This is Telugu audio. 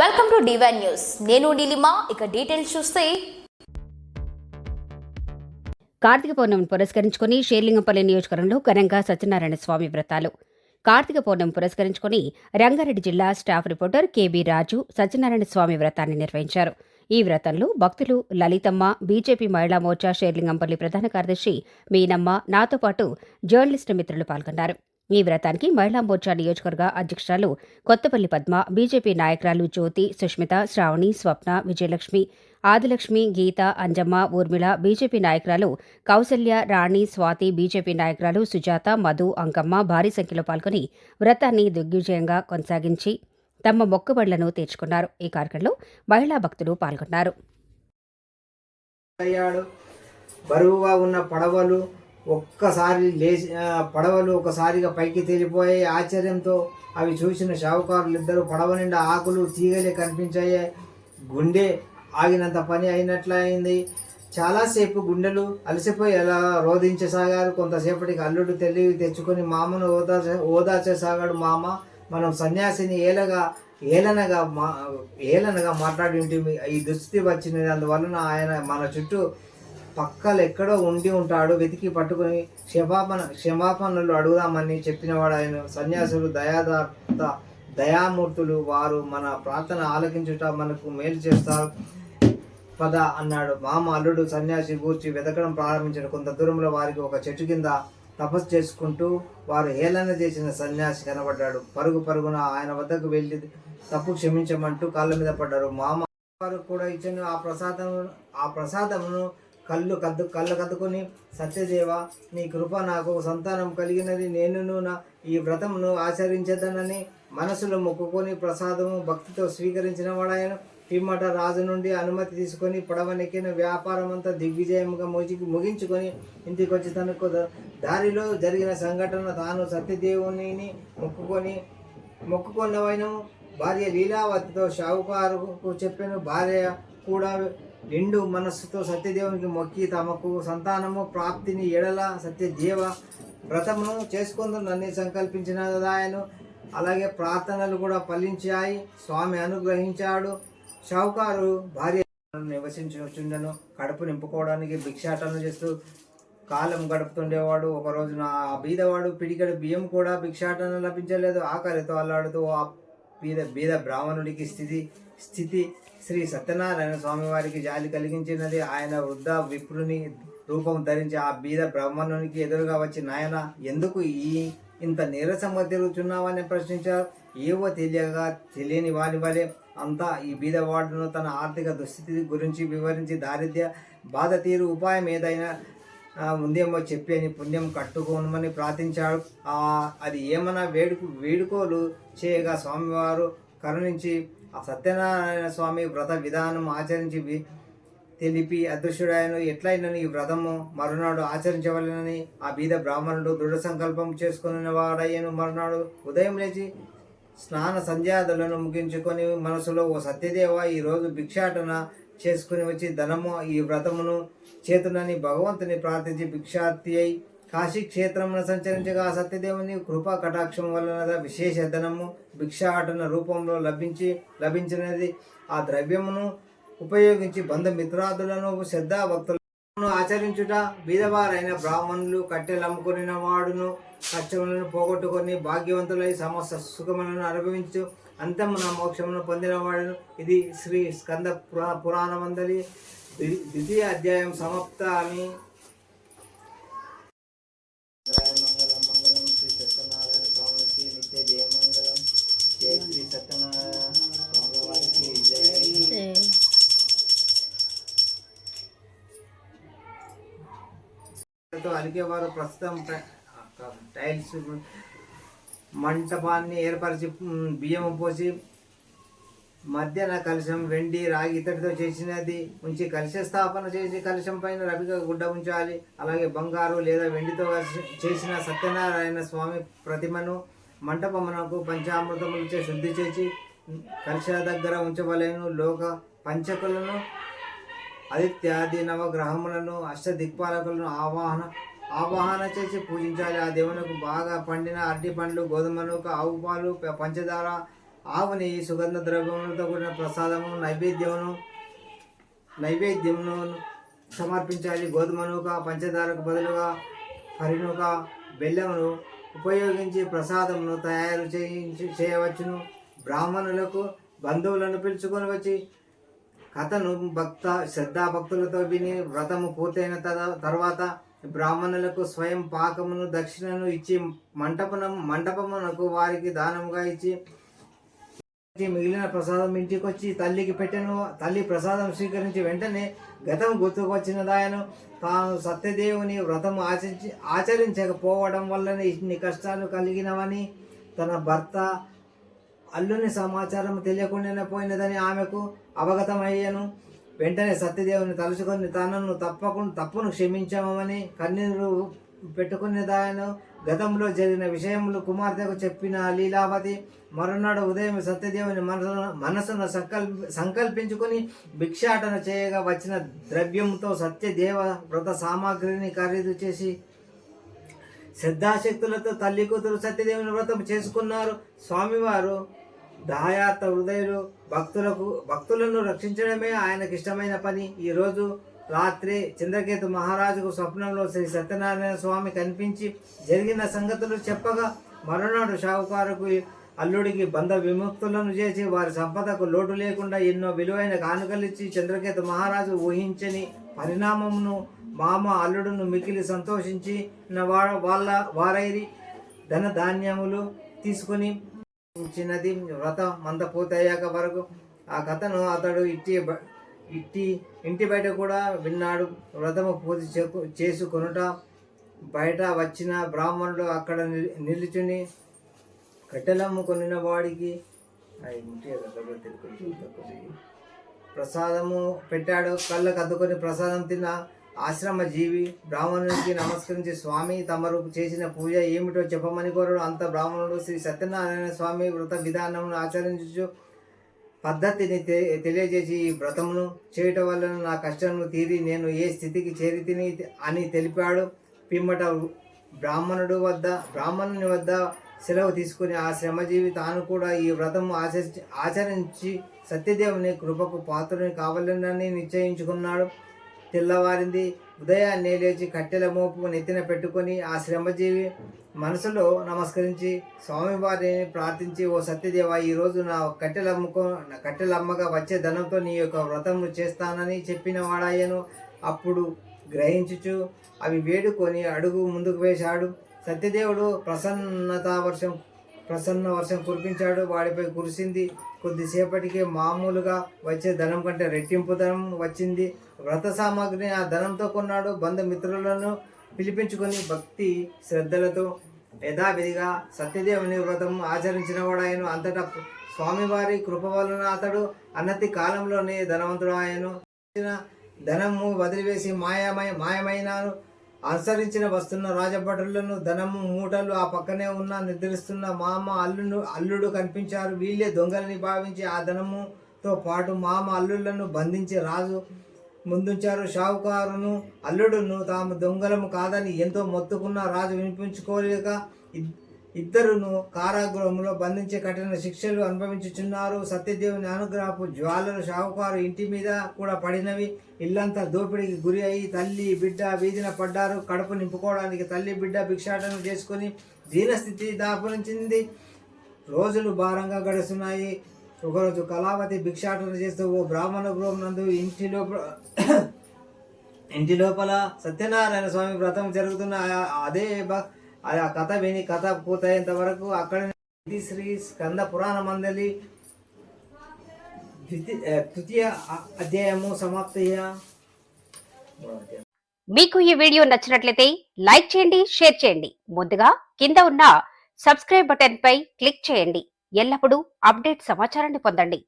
వెల్కమ్ టు డివైన్ న్యూస్ నేను నీలిమా ఇక డీటెయిల్స్ చూస్తే. కార్తీక పౌర్ణమిని పురస్కరించుకుని షేర్లింగంపల్లి నియోజకవర్గంలో ఘనంగా సత్యనారాయణ స్వామి వ్రతాలు. కార్తీక పౌర్ణమి పురస్కరించుకుని రంగారెడ్డి జిల్లా staff reporter KB Raju Satyanarayana Swamy వ్రతాన్ని నిర్వహించారు. ఈ వ్రతంలో భక్తులు లలితమ్మ బీజేపీ మహిళా మోర్చా షేర్లింగంపల్లి ప్రధాన కార్యదర్శి మీనమ్మ నాతో పాటు జర్నలిస్టు మిత్రులు పాల్గొన్నారు. ఈ వ్రతానికి మహిళా మోర్చా నియోజకవర్గ అధ్యక్షురాలు కొత్తపల్లి పద్మ బీజేపీ నాయకురాలు జ్యోతి సుష్మిత శ్రావణి స్వప్న విజయలక్ష్మి ఆదిలక్ష్మి గీత అంజమ్మ ఊర్మిళ బీజేపీ నాయకురాలు కౌసల్య రాణి స్వాతి బీజేపీ నాయకురాలు సుజాత మధు అంకమ్మ భారీ సంఖ్యలో పాల్గొని వ్రతాన్ని దిగ్విజయంగా కొనసాగించి తమ మొక్కుబడులను తీర్చుకున్నారు. ఈ కార్యక్రమంలో మహిళా భక్తులు పాల్గొన్నారు. బరువుగా ఉన్న పడవలు ఒక్కసారి లేచి పడవలు ఒకసారిగా పైకి తేలిపోయాయి ఆశ్చర్యంతో అవి చూసిన షావుకారులు ఇద్దరు పడవ నిండా ఆకులు తీగలే కనిపించాయి. గుండె ఆగినంత పని అయినట్లు అయింది. చాలాసేపు గుండెలు అలసిపోయి ఎలా రోధించసాగారు. కొంతసేపటికి అల్లుడు తెలివి తెచ్చుకొని మామను ఓదార్చ ఓదార్చసాగాడు మామ మనం సన్యాసిని ఏలగా ఏలనగా మా ఏలనగా మాట్లాడి ఈ దుస్థితి వచ్చినది. అందువలన ఆయన మన చుట్టూ పక్కలు ఎక్కడో ఉండి ఉంటాడు వెతికి పట్టుకుని క్షమాపణ క్షమాపణలు అడుగుదామని చెప్పినవాడు ఆయన. సన్యాసులు దయాదార్త దయామూర్తులు వారు మన ప్రార్థన ఆలకించుట మనకు మేలు చేస్తారు పద అన్నాడు. మామ అల్లుడు సన్యాసి గూర్చి వెతకడం ప్రారంభించిన కొంత దూరంలో వారికి ఒక చెట్టు కింద తపస్సు చేసుకుంటూ వారు హేళన చేసిన సన్యాసి కనబడ్డాడు. పరుగు పరుగున ఆయన వద్దకు వెళ్ళి తప్పు క్షమించమంటూ కాళ్ళ మీద పడ్డారు. మామ వారు కూడా ఇచ్చిన ఆ ప్రసాదం ఆ ప్రసాదమును కళ్ళు కద్దు కళ్ళు కద్దుకొని సత్యదేవ నీ కృప నాకు సంతానం కలిగినది. నేను నా ఈ వ్రతమును ఆచరించదనని మనసులో మొక్కుకొని ప్రసాదము భక్తితో స్వీకరించిన వాడాయను. పిమ్మట రాజు నుండి అనుమతి తీసుకొని పడవనెక్కిన వ్యాపారం అంతా దిగ్విజయముగా ముగి ముగించుకొని ఇంటికి వచ్చి తనకు దారిలో జరిగిన సంఘటన తాను సత్యదేవుని మొక్కుకొని మొక్కుకున్నవైన భార్య లీలావతితో షావుకారుకు చెప్పిన భార్య కూడా నిండు మనస్సుతో సత్యదేవునికి మొక్కి తమకు సంతానము ప్రాప్తిని ఎడల సత్యదేవ వ్రతమును నన్ను సంకల్పించిన ఆయన అలాగే ప్రార్థనలు కూడా ఫలించాయి. స్వామి అనుగ్రహించాడు. షావుకారు భార్య నివసించుండను కడుపు నింపుకోవడానికి భిక్షాటన చేస్తూ కాలం గడుపుతుండేవాడు. ఒక రోజున ఆ బీదవాడు పిడికడు బియ్యం కూడా భిక్షాటన లభించలేదు. ఆకలితో అల్లాడుతూ ఆ బీద బీద బ్రాహ్మణుడికి స్థితి స్థితి శ్రీ సత్యనారాయణ స్వామి వారికి జాలి కలిగించినది. ఆయన వృద్ధ విప్రుని రూపం ధరించి ఆ బీద బ్రాహ్మణునికి ఎదురుగా వచ్చి నాయన ఎందుకు ఈ ఇంత నీరసంగా తిరుగుతున్నావని ప్రశ్నించారు? ఏవో తెలియగా తెలియని వారి వలె అంతా ఈ బీదవాడును తన ఆర్థిక దుస్థితి గురించి వివరించి దారిద్ర్య బాధ తీరు ఉపాయం ఏదైనా ఉందేమో చెప్పి అని పుణ్యం కట్టుకోనమని ప్రార్థించాడు. అది ఏమన్నా వేడుకు వేడుకోలు చేయగా స్వామివారు కరుణించి ఆ సత్యనారాయణ స్వామి వ్రత విధానం ఆచరించి తెలిపి అదృశ్యుడాయను ఎట్లయినని ఈ వ్రతము మరునాడు ఆచరించవలనని ఆ బీద బ్రాహ్మణుడు దృఢ సంకల్పం చేసుకుని వాడయ్యను మరునాడు ఉదయం లేచి స్నాన సంధ్యాదులను ముగించుకొని మనసులో ఓ సత్యదేవ ఈరోజు భిక్షాటన చేసుకుని వచ్చి ధనము ఈ వ్రతమును చేతునని భగవంతుని ప్రార్థించి భిక్షార్థి అయి కాశీ క్షేత్రమును సంచరించగా సత్యదేవుని కృపా కటాక్షం వలన విశేష ధనము భిక్షాటన రూపంలో లభించి లభించినది. ఆ ద్రవ్యమును ఉపయోగించి బంధుమిత్రాదులను శ్రద్ధా భక్తులను ఆచరించుట బీదవారైన బ్రాహ్మణులు కట్టెలమ్ముకుని వాడును ఖర్చులను పోగొట్టుకొని భాగ్యవంతులై సమస్త సుఖములను అనుభవించు అంతమున మోక్షమును పొందినవాడును. ఇది శ్రీ స్కంద పురా పురాణమందలి ద్వితీయ అధ్యాయం సమాప్త అని తో ప్రస్తుతం టై- టైల్స్ మంటపాన్ని ఏర్పరిచి బియ్యం పోసి మధ్యన కలశం వెండి రాగి ఇతడితో చేసినది ఉంచి కలశ స్థాపన చేసి కలశం పైన రవిక గుడ్డ ఉంచాలి. అలాగే బంగారు లేదా వెండితో చేసిన సత్యనారాయణ స్వామి ప్రతిమను మంటపమునకు పంచామృతములచే శుద్ధి చేసి కలశ దగ్గర ఉంచవలేను. లోక పంచకులను ఆదిత్యాది నవగ్రహములను అష్టదిక్పాలకులను ఆవాహన ఆవాహన చేసి పూజించాలి. ఆ దేవునికి బాగా పండిన అరటి పండ్లు గోధుమ ఆవు పాలు పంచదార ఆవుని సుగంధ ద్రవ్యములతో కూడిన ప్రసాదము నైవేద్యమును నైవేద్యమును సమర్పించాలి. గోధుమనుక పంచదారకు బదులుగా పరిణుక బెల్లమును ఉపయోగించి ప్రసాదమును తయారు చేయించి చేయవచ్చును. బ్రాహ్మణులకు బంధువులను పిలుచుకొని వచ్చి కథను భక్త శ్రద్ధాభక్తులతో విని వ్రతము పూర్తయిన తర్వాత బ్రాహ్మణులకు స్వయం పాకమును దక్షిణను ఇచ్చి మంటపనం మంటపమునకు వారికి దానముగా ఇచ్చి మిగిలిన ప్రసాదం ఇంటికొచ్చి తల్లికి పెట్టెను. తల్లి ప్రసాదం స్వీకరించి వెంటనే గతం గుర్తుకొచ్చినదాయను తాను సత్యదేవుని వ్రతం ఆచరించి ఆచరించకపోవడం వల్లనే ఇన్ని కష్టాలు కలిగినవని తన భర్త అల్లుని సమాచారం తెలియకుండానే పోయినదని ఆమెకు అవగతమయ్యను. వెంటనే సత్యదేవుని తలుచుకొని తనను తప్పకుండా తప్పును క్షమించామని కన్నీరు పెట్టుకునేదాయను గతంలో జరిగిన విషయములు కుమార్తెకు చెప్పిన లీలావతి మరునాడు ఉదయం సత్యదేవుని మనసును మనసును సంకల్ప సంకల్పించుకొని భిక్షాటన చేయగా వచ్చిన ద్రవ్యంతో సత్యదేవ వ్రత సామాగ్రిని ఖరీదు చేసి శ్రద్ధాశక్తులతో తల్లి కూతురు సత్యదేవుని వ్రతం చేసుకున్నారు. స్వామివారు దాయాత హృదయులు భక్తులకు భక్తులను రక్షించడమే ఆయనకు ఇష్టమైన పని ఈరోజు రాత్రి చంద్రకేతు మహారాజుకు స్వప్నంలో శ్రీ సత్యనారాయణ స్వామి కనిపించి జరిగిన సంగతులు చెప్పగా మరునాడు షావుకారుకు అల్లుడికి బంధ విముక్తులను చేసి వారి సంపదకు లోటు లేకుండా ఎన్నో విలువైన కానుకలిచ్చి చంద్రకేతు మహారాజు ఊహించని పరిణామమును మామ అల్లుడును మికిలి సంతోషించి వా- వాళ్ళ వారైరి ధన ధాన్యములు తీసుకుని చిన్నది వ్రత మంద పూర్తయ్యాక వరకు ఆ కథను అతడు ఇట్టి ఇట్టి ఇంటి బయట కూడా విన్నాడు. వ్రతము పూర్తి చేకు- చేసుకొనుట బయట వచ్చిన బ్రాహ్మణుడు అక్కడ నిల్- నిలుచుని కట్టెలమ్ముకొనిన వాడికి ప్రసాదము పెట్టాడు. కళ్ళకు అద్దుకొని ప్రసాదం తిన్న ఆశ్రమ జీవి బ్రాహ్మణునికి నమస్కరించి స్వామి తమరు చేసిన పూజ ఏమిటో చెప్పమని కోరడు. అంత బ్రాహ్మణుడు శ్రీ సత్యనారాయణ స్వామి వ్రత విధానమును ఆచరించు పద్ధతిని తె- తెలియజేసి ఈ వ్రతమును చేయటం వల్ల నా కష్టమును తీరి నేను ఏ స్థితికి చేరితిని అని తెలిపాడు. పిమ్మట బ్రాహ్మణుడు వద్ద బ్రాహ్మణుని వద్ద సెలవు తీసుకుని ఆ శ్రమజీవి తాను కూడా ఈ వ్రతము ఆచరించి ఆచరించి సత్యదేవుని కృపకు పాత్రుని కావాలని నిశ్చయించుకున్నాడు. తెల్లవారింది ఉదయాన్నే లేచి కట్టెల మోపు నెత్తిన పెట్టుకొని ఆ శ్రమజీవి మనసులో నమస్కరించి స్వామివారిని ప్రార్థించి ఓ సత్యదేవ ఈరోజు నా కట్టెలు కట్టెలమ్మగా నా వచ్చే ధనంతో నీ యొక్క వ్రతము చేస్తానని చెప్పిన వాడాయను. అప్పుడు గ్రహించుచు అవి వేడుకొని అడుగు ముందుకు వేశాడు. సత్యదేవుడు ప్రసన్నతా వర్షం ప్రసన్న వర్షం కురిపించాడు. వాడిపై కురిసింది. కొద్దిసేపటికి మామూలుగా వచ్చే ధనం కంటే రెట్టింపు ధనం వచ్చింది. వ్రత సామాగ్రిని ఆ ధనంతో కొన్నాడు. బంధుమిత్రులను పిలిపించుకొని భక్తి శ్రద్ధలతో యథావిధిగా సత్యదేవుని వ్రతం ఆచరించిన వాడాయను. అంతటా స్వామివారి కృప వలన అతడు అన్నతి కాలంలోనే ధనవంతుడు ఆయను ధనము వదిలివేసి మాయమై మాయమైనాను. అనుసరించిన వస్తున్న రాజభటులను ధనము మూటలు ఆ పక్కనే ఉన్న నిద్రిస్తున్న మామ అల్లును అల్లుడు కనిపించారు. వీళ్ళే దొంగలని భావించి ఆ ధనముతో పాటు మామ అల్లులను బంధించి రాజు ముందుంచారు. షావుకారును అల్లుడును తాము దొంగలము కాదని ఎంతో మొత్తుకున్న రాజు వినిపించుకోలేక ఇద్దరును కారాగృహంలో బంధించి కఠిన శిక్షలు అనుభవించుచున్నారు. సత్యదేవుని అనుగ్రహపు జ్వాలలు షావుకారు ఇంటి మీద కూడా పడినవి. ఇల్లంతా దోపిడీకి గురి అయి తల్లి బిడ్డ వీధిన పడ్డారు. కడుపు నింపుకోవడానికి తల్లి బిడ్డ భిక్షాటన చేసుకుని దీనస్థితి దాపురించింది. రోజులు భారంగా గడుస్తున్నాయి. ఒకరోజు కళావతి భిక్షాటన చేస్తూ ఓ బ్రాహ్మణ గృహం నందు ఇంటి లోపల ఇంటి లోపల సత్యనారాయణ స్వామి వ్రతం జరుగుతున్న ఆ- ఆ కథ విని కథ పూర్తయ్యేంత వరకు అక్కడ శ్రీ స్కంద పురాణ మండలి తృతీయ అధ్యాయము సమాప్తయ్య మీకు ఈ వీడియో నచ్చినట్లయితే లైక్ చేయండి షేర్ చేయండి. ముందుగా కింద ఉన్న సబ్స్క్రైబ్ బటన్ పై క్లిక్ చేయండి. ఎల్లప్పుడూ అప్డేట్ సమాచారాన్ని పొందండి.